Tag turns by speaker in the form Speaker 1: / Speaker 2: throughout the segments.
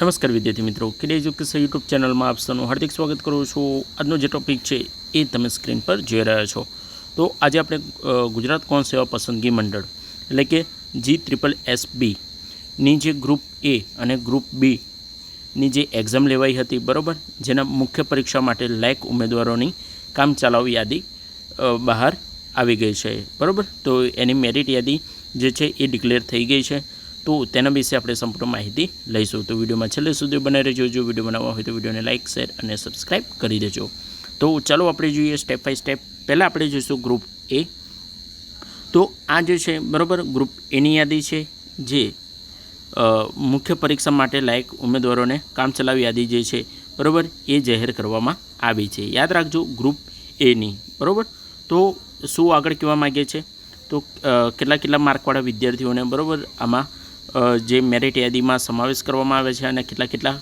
Speaker 1: નમસ્કાર વિદ્યાર્થી મિત્રો. કિડ એજ્યુકેશન યુટ્યુબ ચેનલમાં આપ હાર્દિક સ્વાગત કરું છું. આજનો જે ટોપિક છે એ તમે સ્ક્રીન પર જોઈ રહ્યા છો. તો આજે આપણે ગુજરાત કોણ સેવા પસંદગી મંડળ એટલે કે જી ટ્રિપલ એસ બીની જે ગ્રુપ એ અને ગ્રુપ બીની જે એક્ઝામ લેવાઈ હતી, બરાબર? જેના મુખ્ય પરીક્ષા માટે લાયક ઉમેદવારોની કામ ચલાવ યાદી બહાર આવી ગઈ છે. બરાબર? તો એની મેરિટ યાદી જે છે એ ડિક્લેર થઈ ગઈ છે. તો તેના વિશે આપણે સંપૂર્ણ માહિતી લઈશું. તો વિડીયોમાં છેલ્લે સુધી બનાવી રહેજો. જો વીડિયો બનાવવા હોય તો વિડીયોને લાઇક, શેર અને સબસ્ક્રાઇબ કરી દેજો. તો ચાલો આપણે જોઈએ સ્ટેપ બાય સ્ટેપ પહેલાં આપણે જોઈશું ગ્રુપ એ તો આ જે છે, બરાબર ગ્રુપ એની યાદી છે, જે મુખ્ય પરીક્ષા માટે લાયક ઉમેદવારોને કામચલાઉ યાદી જે છે, બરાબર, એ જાહેર કરવામાં આવી છે. યાદ રાખજો ગ્રુપ એની બરાબર? તો શું આગળ કહેવા માગે છે? તો કેટલા કેટલા માર્કવાળા વિદ્યાર્થીઓને, બરાબર, આમાં જે મેરિટ યાદીમાં સમાવેશ કરવામાં આવે છે અને કેટલા કેટલા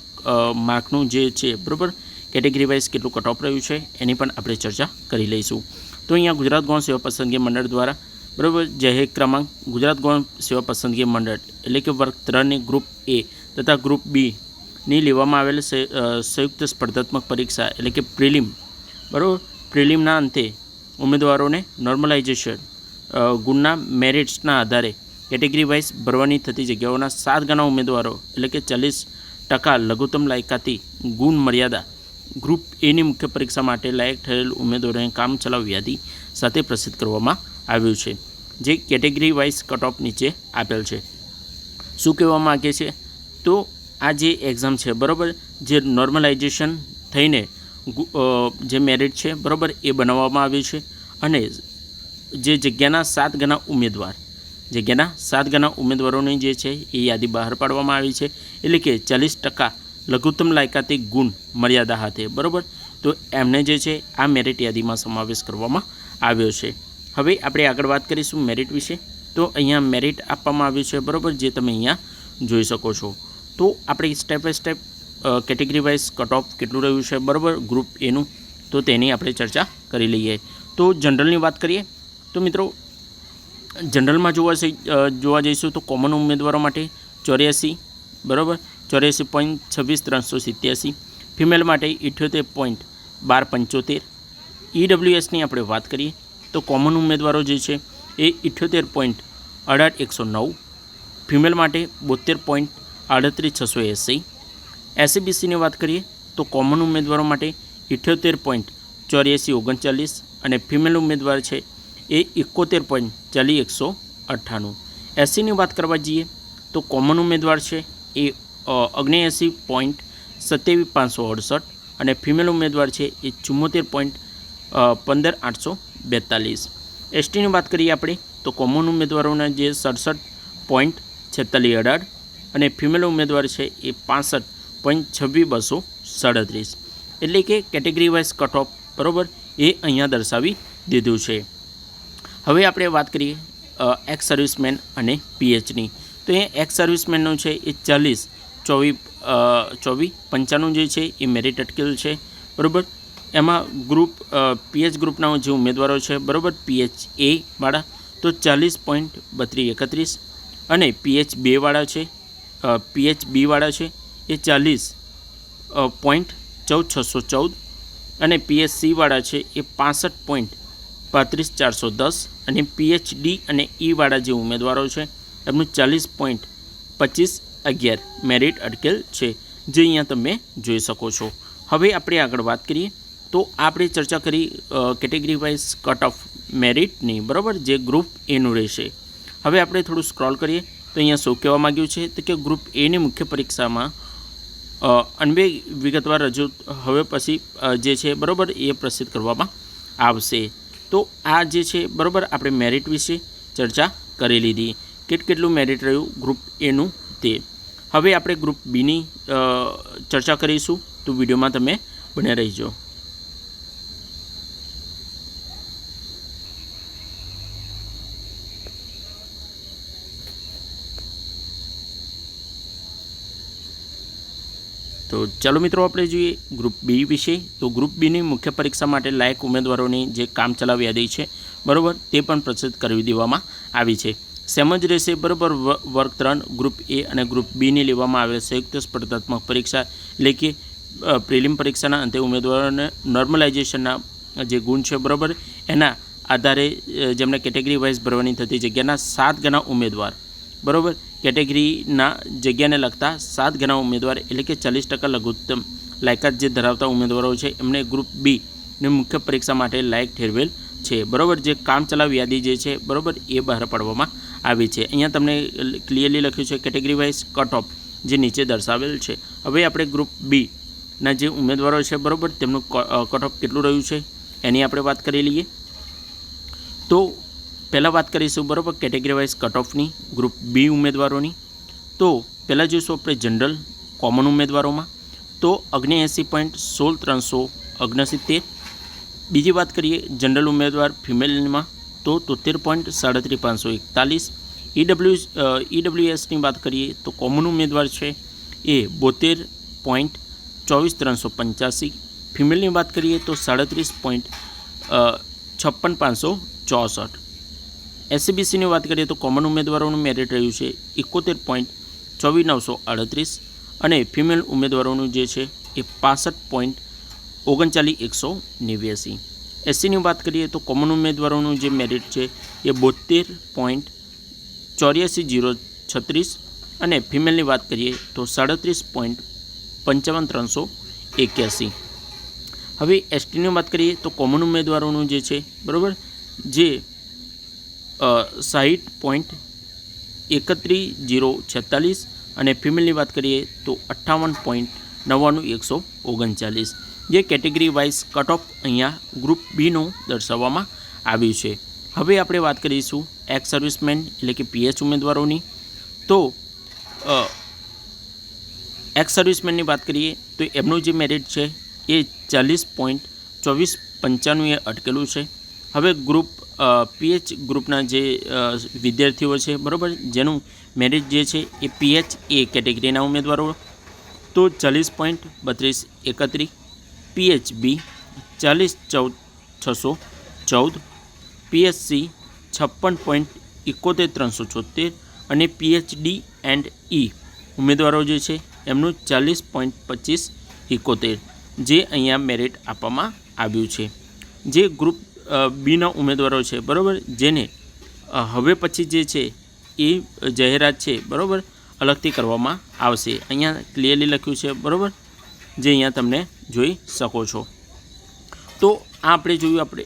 Speaker 1: માર્કનું જે છે, બરાબર? કેટેગરી વાઇઝ કેટલું કટ રહ્યું છે, એની પણ આપણે ચર્ચા કરી લઈશું. તો અહીંયા ગુજરાત ગૌણ સેવા પસંદગી મંડળ દ્વારા, બરાબર? જાહેર ક્રમાંક, ગુજરાત ગૌણ સેવા પસંદગી મંડળ, એટલે કે વર્ગ ત્રણની ગ્રુપ એ તથા ગ્રુપ બીની લેવામાં આવેલ સંયુક્ત સ્પર્ધાત્મક પરીક્ષા, એટલે કે પ્રિલિમ બરાબર? પ્રિલિમના અંતે ઉમેદવારોને નોર્મલાઇઝેશન ગુણના મેરિટ્સના આધારે કેટેગરી વાઇઝ ભરવાની થતી જગ્યાઓના સાત ગણા ઉમેદવારો, એટલે કે ચાલીસ ટકા લઘુત્તમ લાયકાતી ગુણ મર્યાદા ગ્રુપ એની મુખ્ય પરીક્ષા માટે લાયક થયેલ ઉમેદવારોને કામ ચલાવ યાદી સાથે પ્રસિદ્ધ કરવામાં આવ્યું છે, જે કેટેગરી વાઇઝ કટઓફ નીચે આપેલ છે. શું કહેવા માગે છે? તો આ જે એક્ઝામ છે, બરાબર? જે નોર્મલાઇઝેશન થઈને જે મેરિટ છે, બરાબર? એ બનાવવામાં આવ્યું છે અને જે જગ્યાના સાત ગણા ઉમેદવાર જગ્યાના સાત ગણા ઉમેદવારોની જે છે એ યાદી બહાર પાડવામાં આવી છે. એટલે કે ચાલીસ ટકા લઘુત્તમ લાયકાતી ગુણ મર્યાદા હાથે, બરાબર? તો એમને જે છે આ મેરિટ યાદીમાં સમાવેશ કરવામાં આવ્યો છે. હવે આપણે આગળ વાત કરીશું મેરિટ વિશે. તો અહીંયા મેરિટ આપવામાં આવ્યું છે, બરાબર? જે તમે અહીંયા જોઈ શકો છો. તો આપણે step by step category wise cut off કેટલું રહ્યું છે, બરાબર? ગ્રુપ એનું તો તેની આપણે ચર્ચા કરી લઈએ. તો જનરલની વાત કરીએ. તો મિત્રો જનરલમાં જોવા જોવા જઈશું તો કોમન ઉમેદવારો માટે ચોર્યાસી, બરાબર? ચોર્યાસી પોઈન્ટ છવ્વીસ ત્રણસો સિત્યાસી. ફિમેલ માટે ઇઠ્યોતેર પોઈન્ટ બાર પંચોતેર. ઈડબ્લ્યુએસની આપણે વાત કરીએ તો કોમન ઉમેદવારો જે છે એ ઇઠ્યોતેર પોઈન્ટ અઢાર એકસો નવ. ફિમેલ માટે બોતેર પોઈન્ટ આડત્રીસ છસો એંસી. એસસીબીસીની વાત કરીએ તો કોમન ઉમેદવારો માટે ઇઠ્યોતેર પોઈન્ટ ચોર્યાસી ઓગણચાલીસ અને ફિમેલ ઉમેદવાર છે એ એકોતેર પોઈન્ટ ચાલી એકસો અઠ્ઠાણું. એસસીની વાત કરવા જઈએ તો કોમન ઉમેદવાર છે એ ઓગણએંસી પોઈન્ટ સત્યાવીસ પાંચસો અડસઠ અને ફિમેલ ઉમેદવાર છે એ ચુમ્મોતેર પોઈન્ટ પંદર આઠસો બેતાલીસ. એસટીની વાત કરીએ આપણે તો કોમન ઉમેદવારોના જે સડસઠ પોઈન્ટ છેતાલીસ અઢાર અને ફિમેલ ઉમેદવાર છે એ પાસઠ પોઈન્ટ છવ્વીસ બસો સાડત્રીસ. એટલે કે કેટેગરી વાઇઝ કટ ઓફ બરાબર એ અહીંયા દર્શાવી દીધું છે. હવે આપણે વાત કરીએ એક્સ સર્વિસમેન અને પીએચની તો એ એક્સ સર્વિસમેનનું છે એ ચાલીસ ચોવીસ ચોવીસ પંચાણું જે છે એ મેરિટ અટકેલ છે, બરાબર? એમાં ગ્રુપ પીએચ ગ્રુપના જે ઉમેદવારો છે, બરાબર? પીએચ એ વાળા, તો ચાલીસ પોઈન્ટ બત્રીસ એકત્રીસ અને પીએચ બેવાળા છે પીએચ બીવાળા છે, એ ચાલીસ પોઈન્ટ ચૌદ, છસો ચૌદ અને પીએચસીવાળા છે એ પાસઠ પોઈન્ટ પાંત્રીસ ચારસો દસ અને પીએચડી અને ઈવાળા જે ઉમેદવારો છે, એમનું ચાલીસ પોઈન્ટ પચીસ અગિયાર મેરિટ અટકેલ છે, જે અહીંયા તમે જોઈ શકો છો. હવે આપણે આગળ વાત કરીએ, તો આપણે ચર્ચા કરી કેટેગરી વાઇઝ કટ ઓફ મેરિટની બરાબર, જે ગ્રુપ એનું રહેશે. હવે આપણે થોડું સ્ક્રોલ કરીએ, તો અહીંયા શું કહેવા માગ્યું છે, તો કે ગ્રુપ એની મુખ્ય પરીક્ષામાં અન્વે વિગતવાર રજૂ, હવે પછી જે છે, બરાબર, એ પ્રસિદ્ધ કરવામાં આવશે. તો આ જે છે, બરાબર, આપણે મેરિટ વિશે ચર્ચા કરી લીધી. કેટ કેટલું મેરિટ રહ્યું ગ્રુપ એનું તે. હવે આપણે ગ્રુપ બીની ચર્ચા કરીશું. તો વિડીયોમાં તમે બન્યા રહીજો. તો ચાલો મિત્રો આપણે જોઈએ ગ્રુપ બી વિશે. તો ગ્રુપ બીની મુખ્ય પરીક્ષા માટે લાયક ઉમેદવારોની જે કામ ચલાવ યાદી છે, બરાબર, તે પણ પ્રસિદ્ધ કરી દેવામાં આવી છે. સેમ જ રહેશે બરાબર વર્ગ ત્રણ ગ્રુપ એ અને ગ્રુપ બીની લેવામાં આવેલ સંયુક્ત સ્પર્ધાત્મક પરીક્ષા. એટલે કે પ્રિલિમ પરીક્ષાના અંતે ઉમેદવારોને નોર્મલાઇઝેશનના જે ગુણ છે, બરાબર, એના આધારે જેમને કેટેગરી વાઇઝ ભરવાની થતી જગ્યાના સાત ગણા ઉમેદવાર. બરાબર કેટેગરીના જગ્યાને લગતા સાત ગણા ઉમેદવાર એટલે કે ચાલીસ ટકા લઘુત્તમ લાયકાત જે ધરાવતા ઉમેદવારો છે, એમને ગ્રુપ બી ની મુખ્ય પરીક્ષા માટે લાયક ઠેરવેલ છે. બરાબર, જે કામચલાઉ યાદી જે છે, બરાબર, એ બહાર પાડવામાં આવી છે. અહીંયા તમને ક્લિયરલી લખ્યું છે કેટેગરી વાઇઝ કટ ઓફ જે નીચે દર્શાવેલ છે. હવે આપણે ગ્રુપ બી ના જે ઉમેદવારો છે, બરાબર, તેમનું કટ ઓફ કેટલું રહ્યું છે, એની આપણે વાત કરી લઈએ. તો પહેલાં વાત કરીશું બરાબર કેટેગરી વાઇઝ કટ ઓફની ગ્રુપ બી ઉમેદવારોની. તો પહેલાં જોઈશું આપણે જનરલ કોમન ઉમેદવારોમાં. તો ઓગણએંસી પોઈન્ટ સોળ ત્રણસો ઓગણસિત્તેર બીજી વાત કરીએ જનરલ ઉમેદવાર ફિમેલમાં, તો તોતેર પોઈન્ટ સાડત્રીસ પાંચસો એકતાલીસ. ઈડબ્લ્યુ ઈડબ્લ્યુએસની વાત કરીએ તો કોમન ઉમેદવાર છે એ બોતેર પોઈન્ટ ચોવીસ ત્રણસો પંચ્યાસી. ફિમેલની વાત કરીએ તો સાડત્રીસ પોઈન્ટ છપ્પન પાંચસો ચોસઠ. એસસીબીસીની વાત કરીએ તો કોમન ઉમેદવારોનું મેરિટ રહ્યું છે એકોતેર પોઈન્ટ ચોવીસ નવસો અડત્રીસ અને ફિમેલ ઉમેદવારોનું જે છે એ પાસઠ પોઈન્ટ ઓગણચાલીસ એકસો નેવ્યાસી. એસસીની વાત કરીએ તો કોમન ઉમેદવારોનું જે મેરિટ છે એ બોતેર પોઈન્ટ ચોર્યાસી જીરો છત્રીસ અને ફિમેલની વાત કરીએ તો સાડત્રીસ પોઈન્ટ પંચાવન ત્રણસો એક્યાસી. હવે એસટીની વાત કરીએ તો કોમન ઉમેદવારોનું જે છે, બરાબર? જે સાહીઠ પોઈન્ટ એકત્રીસ જીરો છેતાલીસ અને ફિમેલની વાત કરીએ તો અઠ્ઠાવન પોઈન્ટ નવ્વાણું એકસો ઓગણચાલીસ. જે કેટેગરી વાઇઝ કટ ઓફ અહીંયા ગ્રુપ બીનું દર્શાવવામાં આવ્યું છે. હવે આપણે વાત કરીશું એક્સ સર્વિસમેન એટલે કે પીએચ ઉમેદવારોની. તો એક્સ સર્વિસમેનની વાત કરીએ તો એમનું જે મેરિટ છે એ ચાલીસ પોઈન્ટ ચોવીસ પંચાણુંએ અટકેલું છે. હવે ગ્રુપ પીએચ ગ્રુપના જે વિદ્યાર્થીઓ છે, બરાબર? જેનું મેરિટ જે છે એ પીએચ એ કેટેગરીના ઉમેદવારો તો ચાલીસ પોઈન્ટ બત્રીસ એકત્રીસ પીએચ બી ચાલીસ ચૌદ, છસો ચૌદ પીએચસી છપ્પન પોઈન્ટ એકોતેર, ત્રણસો છોતેર અને પીએચડી એન્ડ ઈ ઉમેદવારો જે છે એમનું ચાલીસ પોઈન્ટ પચીસ એકોતેર, જે અહીંયા મેરિટ આપવામાં આવ્યું છે. જે ગ્રુપ બીના ઉમેદવારો છે, બરાબર? જેને હવે પછી જે છે, એ જાહેરાત છે, બરાબર? અલગથી કરવામાં આવશે. અહીંયા ક્લિયરલી લખ્યું છે, બરાબર? જે અહીંયા તમને જોઈ શકો છો. તો આ આપણે જોયું, આપણે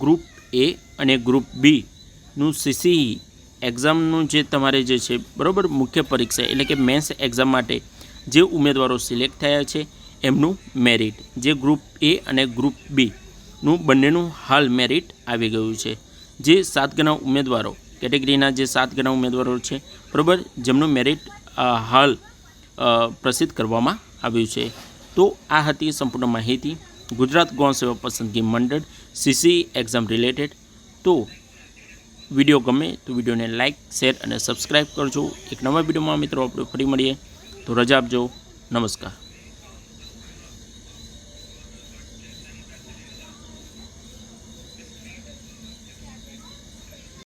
Speaker 1: ગ્રુપ એ અને ગ્રુપ બીનું સીસીઈ એક્ઝામનું જે તમારે જે છે, બરાબર? મુખ્ય પરીક્ષા, એટલે કે મેન્સ એક્ઝામ માટે જે ઉમેદવારો સિલેક્ટ થયા છે, એમનું મેરિટ જે ગ્રુપ એ અને ગ્રુપ બીનું બંનેનું હાલ મેરિટ આવી ગયું છે. જે સાત ગણા ઉમેદવારો, કેટેગરીના જે સાત ગણા ઉમેદવારો છે, બરાબર, જેમનું મેરિટ હાલ પ્રસિદ્ધ કરવામાં આવ્યું છે. તો આ હતી સંપૂર્ણ માહિતી. Gujarat Gaun Seva Pasandgi Mandal, CC exam related. તો વીડિયો ગમે તો વિડીયોને લાઇક શેર અને સબસ્ક્રાઈબ કરજો. એક નવા વિડીયોમાં મિત્રો આપણે ફરી મળીએ. તો રજા આપજો. નમસ્કાર.